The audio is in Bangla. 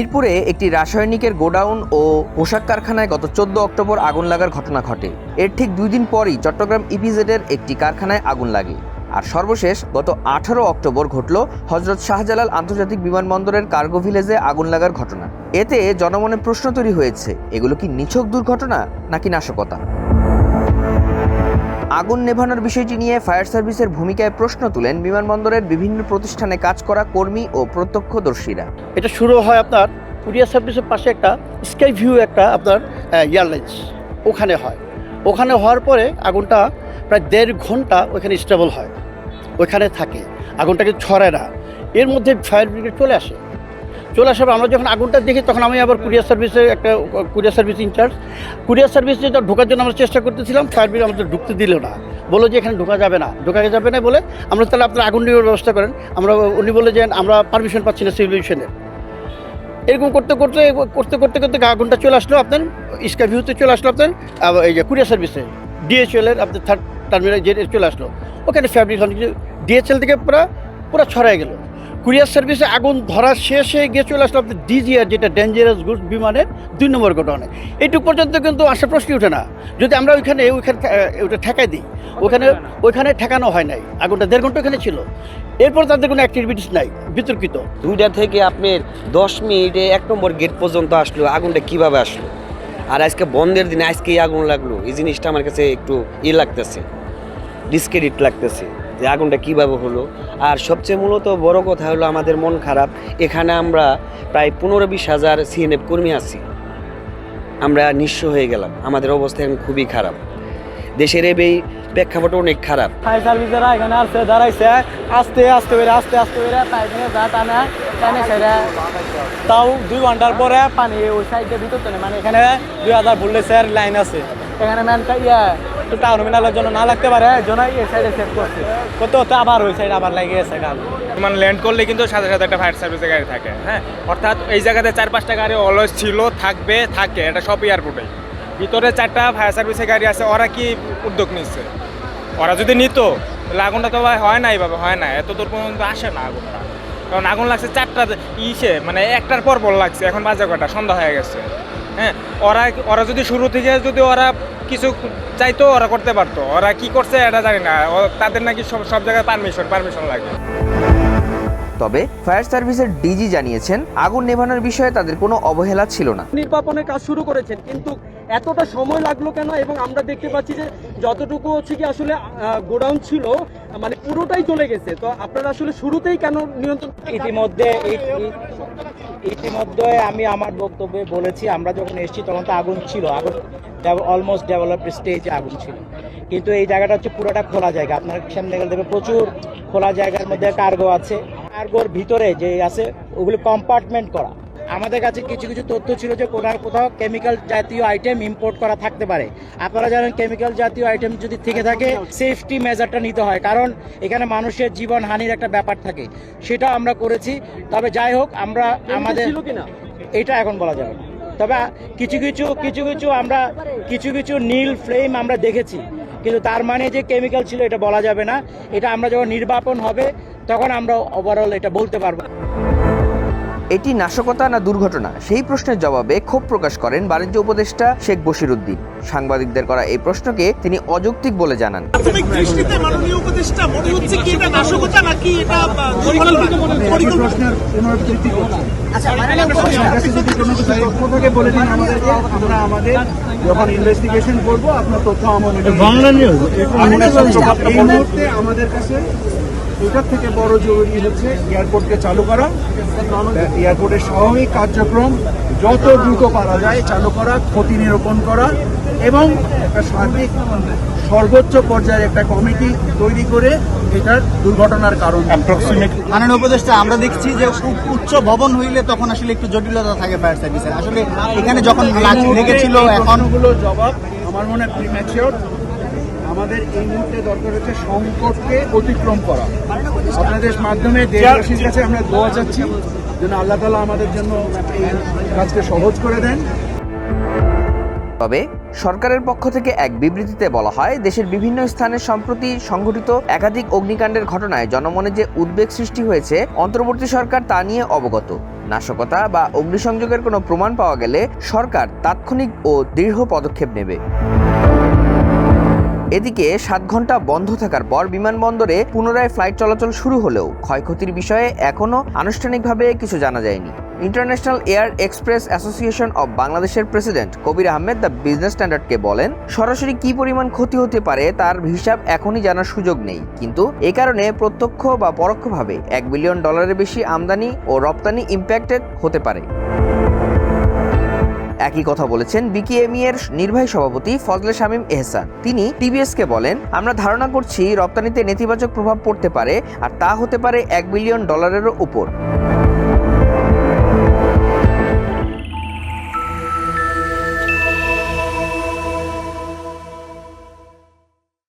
মিরপুরে একটি রাসায়নিকের গোডাউন ও পোশাক কারখানায় গত চোদ্দ অক্টোবর আগুন লাগার ঘটনা ঘটে। এর ঠিক দুই দিন পরই চট্টগ্রাম ইপিজেডের একটি কারখানায় আগুন লাগে। আর সর্বশেষ গত আঠারো অক্টোবর ঘটল হজরত শাহজালাল আন্তর্জাতিক বিমানবন্দরের কার্গো ভিলেজে আগুন লাগার ঘটনা। এতে জনমনে প্রশ্ন তৈরি হয়েছে, এগুলো কি নিছক দুর্ঘটনা নাকি নাশকতা? আগুন নেভানোর বিষয়টি নিয়ে ফায়ার সার্ভিসের ভূমিকায় প্রশ্ন তুলেন বিমানবন্দরের বিভিন্ন প্রতিষ্ঠানে কাজ করা কর্মী ও প্রত্যক্ষদর্শীরা। এটা শুরু হয় আপনার কুরিয়ার সার্ভিসের পাশে একটা স্কাই ভিউ একটা আপনার এয়ারলাইন্স ওখানে হয়। ওখানে হওয়ার পরে আগুনটা প্রায় দেড় ঘণ্টা ওখানে স্টেবল হয় ওইখানে থাকে। আগুনটাকে ছড়ায় না। এর মধ্যে ফায়ার ব্রিগেড চলে আসে। চলে আসার পর আমরা যখন আগুনটা দেখি, তখন আমি আবার কুরিয়ার সার্ভিসের একটা, courier service in-charge courier service যেটা ঢোকার জন্য আমরা চেষ্টা করতেছিলাম ব্রিগেড আমাদের ঢুকতে দিল না। বলল যে এখানে ঢোকা যাবে না। ঢোকা যাবে না বলে আমরা তাহলে আপনার আগুন নেওয়ার ব্যবস্থা করেন। আমরা, উনি বলে যে আমরা পারমিশন পাচ্ছি না সিভিলেশনের এরকম করতে করতে করতে করতে করতে আগুনটা চলে আসলো আপনার স্কাই ভিউতে চলে আসলো আপনার এই যে কুরিয়ার সার্ভিসে। ডিএচএল এর আপনার থার্ড টার্মিনাল যে চলে আসলো। ওখানে ফ্যাব্রিক ডিএচএল থেকে পুরো পুরো ছড়ায় গেল। কুরিয়ার সার্ভিসে আগুন ধরা শেষে গিয়ে চলে আসলো আপনার ডিজিআর যেটা ডেঞ্জারাস গুডস বিমানের দুই নম্বর ঘটনা এইটুকু পর্যন্ত কিন্তু আসার প্রশ্নই ওঠে না। যদি আমরা ওইখানে ওইখানে ওটা ঠেকাই দিই ওখানে ওইখানে ঠেকানো হয় নাই। আগুনটা দেড় ঘণ্টা ওখানে ছিল। এরপর তাদের কোনো অ্যাক্টিভিটিস নাই বিতর্কিত। দুইটা থেকে আপনার দশ মিনিটে এক নম্বর গেট পর্যন্ত আসলো। আগুনটা কীভাবে আসলো? আর আজকে বন্ধের দিনে আজকেই আগুন লাগল। এই জিনিসটা আমার কাছে একটু ই লাগতেছে ডিসক্রেডিট লাগতেছে। যে আগুনটা কীভাবে হলো? আর সবচেয়ে মূলত বড় কথা হলো আমাদের মন খারাপ। এখানে আমরা প্রায় পনেরো বিশ হাজার সিএনএফ কর্মী আছি। আমরা নিঃস্ব হয়ে গেলাম। আমাদের অবস্থা এখন খুবই খারাপ। দেশের এই প্রেক্ষাপট অনেক খারাপ। ফায়ার সার্ভিসেরা এখানে আসছে দাঁড়াইছে, আস্তে আস্তে করে, আস্তে আস্তে করে পাইপ নিয়ে যা টানে টানে সেরে তাও দুই ঘণ্টার পরে পানি ওই সাইডের ভিতর মানে এখানে দুই হাজার ভোল্টেজের লাইন আছে। এখানে ম্যান ইয়া একটু টার্মিনালের জন্য না লাগতে পারে জন্য এই সাইডে সেট করছে। কত হতে আবার ওই সাইড আবার লেগে গেছে গান মানে ল্যান্ড করলে কিন্তু সাথে সাথে একটা ফায়ার সার্ভিসের গাড়ি থাকে হ্যাঁ? অর্থাৎ এই জায়গাতে চার পাঁচটা গাড়ি অলওয়েজ ছিল, থাকবে, থাকে, এটা সব এয়ারপোর্টে ভিতরে চারটা ফায়ার সার্ভিসের গাড়ি আছে, ওরা কি উদ্যোগ নিচ্ছে? ওরা যদি নিত, তাহলে আগুনটা তো ভাই হয় না এইভাবে, হয় না। এত দূর পর্যন্ত আসে না আগুনটা। কারণ আগুন লাগছে চারটা ইসে মানে একটার পর পর লাগছে, এখন বাজে কটা সন্ধ্যা হয়ে গেছে। হ্যাঁ ওরা ওরা যদি শুরু থেকে যদি ওরা কিছু চাইতো ওরা করতে পারতো। ওরা কি করছে এটা জানি না। তাদের নাকি সব সব জায়গায় পারমিশন পারমিশন লাগে। তবে ফায়ার সার্ভিসের ডিজি জানিয়েছেন আগুন নেভানোর বিষয়ে তাদের কোনো অবহেলা ছিল না। নির্বাপনের কাজ শুরু করেছেন কিন্তু এতটা সময় লাগল কেন? এবং আমরা দেখতে পাচ্ছি যে যতটুকু হচ্ছে কি আসলে গোডাউন ছিল মানে পুরোটাই চলে গেছে। তো আপনারা আসলে শুরুতেই কেন নিয়ন্ত্রণ ইতিমধ্যে ইতিমধ্যে আমি আমার বক্তব্যে বলেছি, আমরা যখন এসেছি তখন তো আগুন ছিল, আগুন অলমোস্ট ডেভেলপ স্টেজে আগুন ছিল। কিন্তু এই জায়গাটা হচ্ছে পুরোটা খোলা জায়গা। আপনার সামনে গেলে দেখবে প্রচুর খোলা জায়গার মধ্যে কার্গো আছে। কার্গোর ভিতরে যে আছে, ওগুলো কম্পার্টমেন্ট করা। আমাদের কাছে কিছু কিছু তথ্য ছিল যে কোথাও কোথাও কেমিক্যাল জাতীয় আইটেম ইম্পোর্ট করা থাকতে পারে। আপনারা জানেন কেমিক্যাল জাতীয় আইটেম যদি থেকে থাকে সেফটি মেজারটা নিতে হয়। কারণ এখানে মানুষের জীবন হানির একটা ব্যাপার থাকে। সেটা আমরা করেছি। তবে যাই হোক আমরা আমাদের এটা এখন বলা যাবে না। তবে কিছু কিছু কিছু কিছু আমরা কিছু কিছু নীল ফ্লেম আমরা দেখেছি। কিন্তু তার মানে যে কেমিক্যাল ছিল এটা বলা যাবে না। এটা আমরা যখন নির্বাপন হবে তখন আমরা ওভারঅল এটা বলতে পারব। এটি নাশকতা না দুর্ঘটনা? সেই প্রশ্নের জবাবে ক্ষোভ প্রকাশ করেন বাণিজ্য উপদেষ্টা শেখ বশিরউদ্দিন সাংবাদিকদের করা এই প্রশ্নকে তিনি অযৌক্তিক বলে জানান। প্রাথমিক দৃষ্টিতে মাননীয় উপদেষ্টা হচ্ছে কি এটা নাশকতা নাকি এটা আহ, দুর্ঘটনা? পরিকল্পনা। থেকে বলে দিন আমাদেরকে আমরা আমাদের যখন ইনভেস্টিগেশন করব আপনার তথ্য আমাদের বাংলা নিউজ এই মুহূর্তে আমাদের কাছে এটার থেকে বড় জরুরি হচ্ছে এয়ারপোর্টকে চালু করা। এয়ারপোর্টের স্বাভাবিক কার্যক্রম যত দ্রুত পারা যায় চালু করা ক্ষতি নিরূপণ করা এবং একটা সার্বিক সর্বোচ্চ পর্যায়ের একটা কমিটি তৈরি করে এটার দুর্ঘটনার কারণ। মাননীয় উপদেষ্টা আমরা দেখছি যে উচ্চ ভবন হইলে তখন আসলে একটু জটিলতা থাকে ফায়ার সার্ভিসের আসলে এখানে যখন লেগেছিল এখন জবাব আমার মনে হয় প্রিম্যাচিওর আমাদের এই মুহূর্তে দরকার হচ্ছে সংকটকে অতিক্রম করা। আপনাদের মাধ্যমে দেশবাসীর কাছে আমরা দোয়া চাচ্ছি, যেন আল্লাহ তালা আমাদের জন্য কাজকে সহজ করে দেন। তবে সরকারের পক্ষ থেকে এক বিবৃতিতে বলা হয়, দেশের বিভিন্ন স্থানে সম্প্রতি সংঘটিত একাধিক অগ্নিকাণ্ডের ঘটনায় জনমনে যে উদ্বেগ সৃষ্টি হয়েছে, অন্তর্বর্তী সরকার তা নিয়ে অবগত। নাশকতা বা অগ্নিসংযোগের কোনো প্রমাণ পাওয়া গেলে সরকার তাৎক্ষণিক ও দৃঢ় পদক্ষেপ নেবে। এদিকে সাত ঘণ্টা বন্ধ থাকার পর বিমানবন্দরে পুনরায় ফ্লাইট চলাচল শুরু হলেও ক্ষয়ক্ষতির বিষয়ে এখনও আনুষ্ঠানিকভাবে কিছু জানা যায়নি। International air express association of বাংলাদেশের president Kabir Ahmed the business স্ট্যান্ডার্ডকে বলেন, সরাসরি কি পরিমাণ ক্ষতি হতে পারে তার হিসাব এখনই জানার সুযোগ নেই। কিন্তু এ কারণে প্রত্যক্ষ বা পরোক্ষভাবে এক বিলিয়ন ডলারের বেশি আমদানি ও রপ্তানি ইম্প্যাক্টেড হতে পারে। একই কথা বলেছেন বিকিএমই এর নির্বাহী সভাপতি ফজলে শামীম এহসান। তিনি টিবিএসকে বলেন, আমরা ধারণা করছি রপ্তানিতে নেতিবাচক প্রভাব পড়তে পারে, আর তা হতে পারে এক বিলিয়ন ডলারেরও উপর।